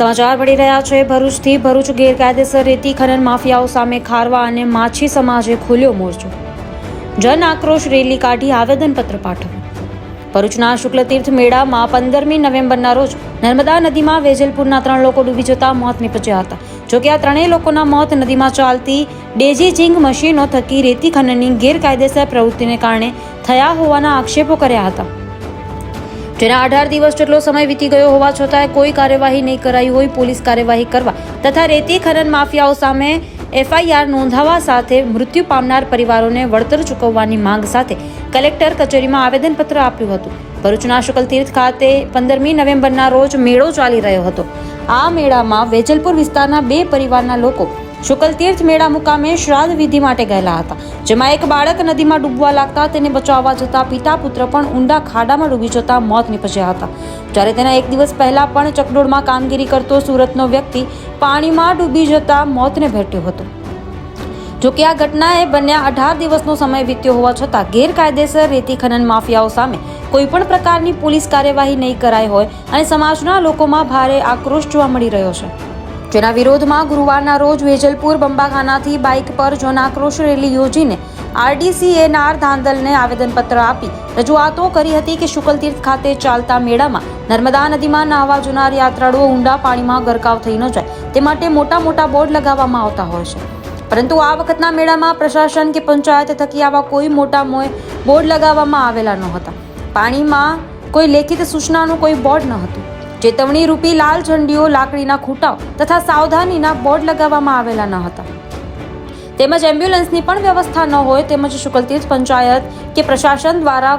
સમાચાર મળી રહ્યા છે. ભરૂચથી ભરૂચ ગેરકાયદેસર રેતી, ખનન માફિયાઓ સામે ખારવા અને માછી સમાજે ખોલ્યો મોરચો. જન આક્રોશ રેલી કાઢી આવેદનપત્ર પાઠવ્યું. ભરૂચના શુક્લતીર્થ મેળામાં પંદરમી નવેમ્બરના રોજ નર્મદા નદીમાં વેજલપુરના ત્રણ લોકો ડૂબી જતા મોત નીપજ્યા હતા. જોકે આ ત્રણેય લોકોના મોત નદીમાં ચાલતી ડેજીજિંગ મશીનો થકી રેતી ખનનની ગેરકાયદેસર પ્રવૃત્તિને કારણે થયા હોવાના આક્ષેપો કર્યા હતા. જેના અઢાર દિવસ જેટલો સમય વીતી ગયો હોવા છતાંય કોઈ કાર્યવાહી નહીં કરાઈ હોય, પોલીસ કાર્યવાહી કરવા તથા રેતી ખનન માફિયાઓ સામે એફઆઈઆર નોંધાવવા સાથે મૃત્યુ પામનાર પરિવારોને વળતર ચૂકવવાની માંગ સાથે કલેક્ટર કચેરીમાં આવેદનપત્ર આપ્યું હતું. ભરૂચના શુકલતીર્થ ખાતે પંદરમી નવેમ્બરના રોજ મેળો ચાલી રહ્યો હતો. આ મેળામાં વેજલપુર વિસ્તારના બે પરિવારના લોકો શુકલતીર્થ મેળા મુકામે શ્રાદ્ધ વિધિ માટે ગયેલા હતા, જેમાં એક બાળક નદીમાં ડૂબવા લાગતા તેને બચાવવા જતા પિતા પુત્ર પણ ઊંડા ખાડામાં ડૂબી જતા મોત નીપજ્યા હતા. જ્યારે તેના એક દિવસ પહેલા પણ ચકડોળમાં કામગીરી કરતો સુરતનો વ્યક્તિ પાણીમાં ડૂબી જતા મોતને ભેટ્યો હતો. જોકે આ ઘટનાએ બન્યા અઢાર દિવસનો સમય વીત્યો હોવા છતાં ગેરકાયદેસર રેતી ખનન માફિયાઓ સામે કોઈપણ પ્રકારની પોલીસ કાર્યવાહી નહીં કરાઈ હોય અને સમાજના લોકોમાં ભારે આક્રોશ જોવા મળી રહ્યો છે. જેના વિરોધમાં ગુરુવારના રોજ વેજલપુર બંબાખાનાથી બાઇક પર જન આક્રોશ રેલી યોજીને આરડીસીએનાર ધાંધલને આવેદનપત્ર આપી રજૂઆતો કરી હતી કે શુકલતીર્થ ખાતે ચાલતા મેળામાં નર્મદા નદીમાં નાહવા જનાર યાત્રાળુઓ ઊંડા પાણીમાં ગરકાવ થઈ ન જાય તે માટે મોટા મોટા બોર્ડ લગાવવામાં આવતા હોય છે. પરંતુ આ વખતના મેળામાં પ્રશાસન કે પંચાયત થકી આવા કોઈ મોટા મોય બોર્ડ લગાવવામાં આવેલા ન હતા. પાણીમાં કોઈ લેખિત સૂચનાનું કોઈ બોર્ડ ન હતું. ચેતવણી રૂપી લાલ ઝંડીઓ લાકડીના ખૂંટાઓ તથા સાવધાનીના બોર્ડ લગાવવામાં આવેલા ન હતા. તેમજ એમ્બ્યુલન્સની પણ વ્યવસ્થા ન હોય તેમજ શુકલતીર્થ પંચાયત કે પ્રશાસન દ્વારા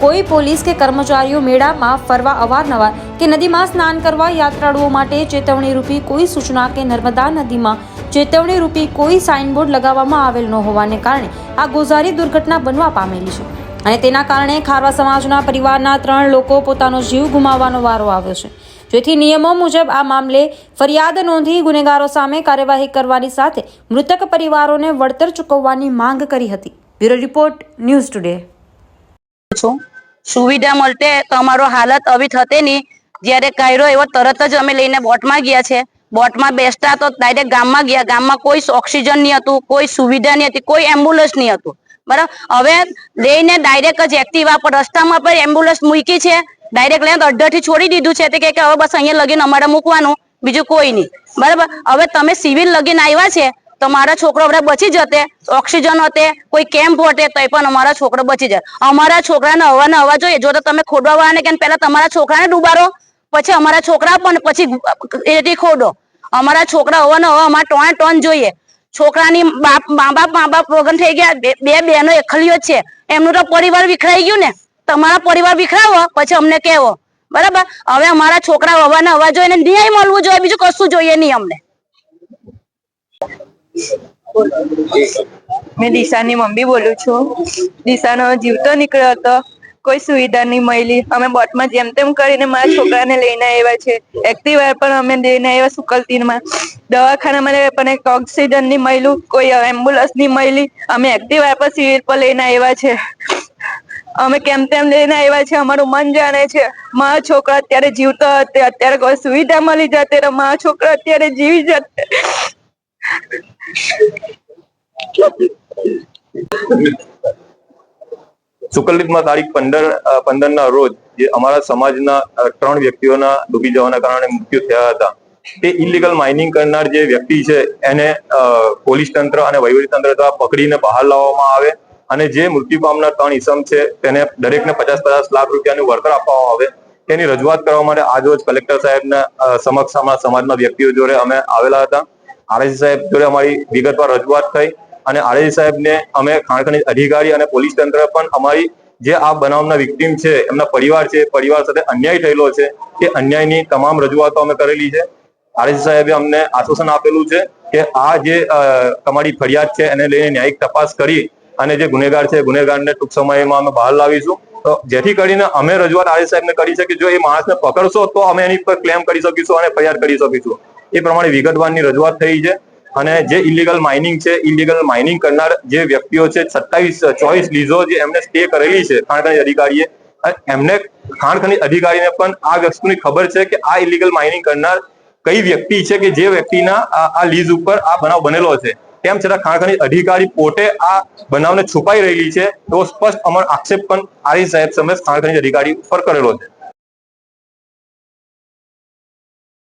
કોઈ પોલીસ કે કર્મચારીઓ મેળામાં ફરવા અવારનવાર કે નદીમાં સ્નાન કરવા યાત્રાળુઓ માટે ચેતવણી રૂપી કોઈ સૂચના કે નર્મદા નદીમાં ચેતવણી રૂપી કોઈ સાઇનબોર્ડ લગાવવામાં આવેલ ન હોવાને કારણે આ ગોઝારી દુર્ઘટના બનવા પામેલી છે. અને તેના કારણે ખારવા સમાજના પરિવારના ત્રણ લોકો પોતાનો જીવ ગુમાવવાનો વારો આવ્યો છે. જેથી નિયમો મુજબ આ મામલે ફરિયાદ નોંધી ગુનેગારો સામે કાર્યવાહી કરવાની સાથે મૃતક પરિવારોને વળતર ચૂકવવાની માંગ કરી હતી. Bureau report, news today. સુવિધા મળતે તો અમારો હાલત આવી થતે નહીં. જ્યારે કાયરો એવો તરત જ અમે લઈને બોટમાં ગયા છે. બોટમાં બેસતા તો ડાયરેક્ટ ગામમાં ગયા. ગામમાં કોઈ ઓક્સિજન નહીં હતું, કોઈ સુવિધા નહીં હતી, કોઈ એમ્બ્યુલન્સ નહીં હતું. બરાબર? હવે લઈને ડાયરેક્ટ જ એક્ટિવા પર રસ્તામાં પણ એમ્બ્યુલન્સ મૂકી છે. ડાયરેક્ટ લઈને અડધાથી છોડી દીધું છે. તે કે હવે બસ અહીંયા લગીને અમારે મૂકવાનું. બીજું કોઈ નહીં. બરાબર? હવે તમે સિવિલ લગીને આવ્યા છે તો મારા છોકરો આપણે બચી જતે. ઓક્સિજન હતે, કોઈ કેમ્પ હોતે તો પણ અમારા છોકરો બચી જાય. અમારા છોકરાને હવા ને હવા જોઈએ જો તો તમે ખોડવા વાળાને કે પહેલા તમારા છોકરાને ડૂબારો પછી અમારા છોકરા પણ પછી એથી ખોડો. અમારા છોકરા હવા ને હવા અમારે ટોન ટોન જોઈએ. છોકરાની બાપ મા બાપ મા બાપ વગર થઈ ગયા, બે બહેનો એકલીઓ છે. એમનું તો પરિવાર વિખરાઈ ગયું ને. તમારા પરિવાર વિખરાવો, પછી અમને કહેવો. બરાબર? હવે અમારા છોકરા હવા ને હવા જોઈએ ન્યાય મળવું જોઈએ, બીજું કશું જોઈએ નહીં અમને. મેં દિશાની મમ્મી બોલું છું. દિશાનો જીવતો નીકળ્યો હતો. કોઈ સુવિધા નહીં મળી. અમે બોટમાં જેમ તેમ કરીને મારા છોકરાને લઈને આવ્યા છે. એક્ટિવા પણ અમે લઈને આવ્યા સુકલતીરમાં દવાખાનામાં પણ એક ઓક્સિજન નહીં મળ્યું, કોઈ એમ્બ્યુલન્સ નહીં મળી. અમે એક્ટિવા પર સિવિલ પર લઈને આવ્યા છે. અમે કેમ તેમ લઈને આવ્યા છે, અમારું મન જાણે છે. મારા છોકરા અત્યારે જીવતો હતો અત્યારે કોઈ સુવિધા મળી જતી મારા છોકરા અત્યારે જીવી જતે સુકલિતમાં તારીખ પંદર પંદર ના રોજ જે અમારા સમાજના ત્રણ વ્યક્તિઓના ડૂબી જવાના કારણે મૃત્યુ થયા હતા. તે ઇલીગલ માઇનિંગ કરનાર જે વ્યક્તિ છે, એને પોલીસ તંત્ર અને વહીવટી તંત્ર દ્વારા પકડીને બહાર લાવવામાં આવે અને જે મૃત્યુ પામનાર ત્રણ ઈસમ છે, તેને દરેકને પચાસ પચાસ લાખ રૂપિયાનું વળતર આપવામાં આવે. તેની રજૂઆત કરવા માટે આજરોજ કલેક્ટર સાહેબના સમક્ષ અમારા સમાજના વ્યક્તિઓ જોડે અમે આવેલા હતા. આરએસી સાહેબ જોડે અમારી વિગતવાર રજૂઆત થઈ. અને આરએસી સાહેબને અમે ખાણ અધિકારી અને પોલીસ તંત્ર પણ અમારી જે આ બનાવના વિક્ટીમ છે, એમના પરિવાર છે, પરિવાર સાથે અન્યાય થયેલો છે તે અન્યાયની તમામ રજૂઆતો અમે કરેલી છે. આરએસી સાહેબે અમને આશ્વાસન આપેલું છે કે આ જે તમારી ફરિયાદ છે, એને લઈને ન્યાયિક તપાસ કરી અને જે ગુનેગાર છે, ગુનેગારને ટૂંક સમયમાં અમે બહાર લાવીશું. તો જેથી કરીને અમે રજૂઆત આરએસ સાહેબને કરી છે કે જો એ માણસને પકડશો તો અમે એની પર ક્લેમ કરી શકીશું અને ફરિયાદ કરી શકીશું. એ પ્રમાણે વિગતવારની રજૂઆત થઈ છે. અને જે ઇલીગલ માઇનિંગ છે ઇલીગલ માઇનિંગ કરનાર જે વ્યક્તિઓ છે, સત્તાવીસ, ચોવીસ લીઝો જે એમને સ્ટે કરેલી છે ખાણ ખનીજ અધિકારીએ એમને ખાણ ખનીજ અધિકારીને પણ આ વસ્તુની ખબર છે કે આ ઇલીગલ માઇનિંગ કરનાર કઈ વ્યક્તિ છે કે જે વ્યક્તિના આ લીઝ ઉપર આ બનાવ બનેલો છે. તેમ છતાં ખાણ ખનીજ અધિકારી પોતે આ બનાવને છુપાઈ રહેલી છે, એવો સ્પષ્ટ અમર આક્ષેપ પણ આરી સાહેબ સમય ખાણ ખનીજ અધિકારી ઉપર કરેલો છે.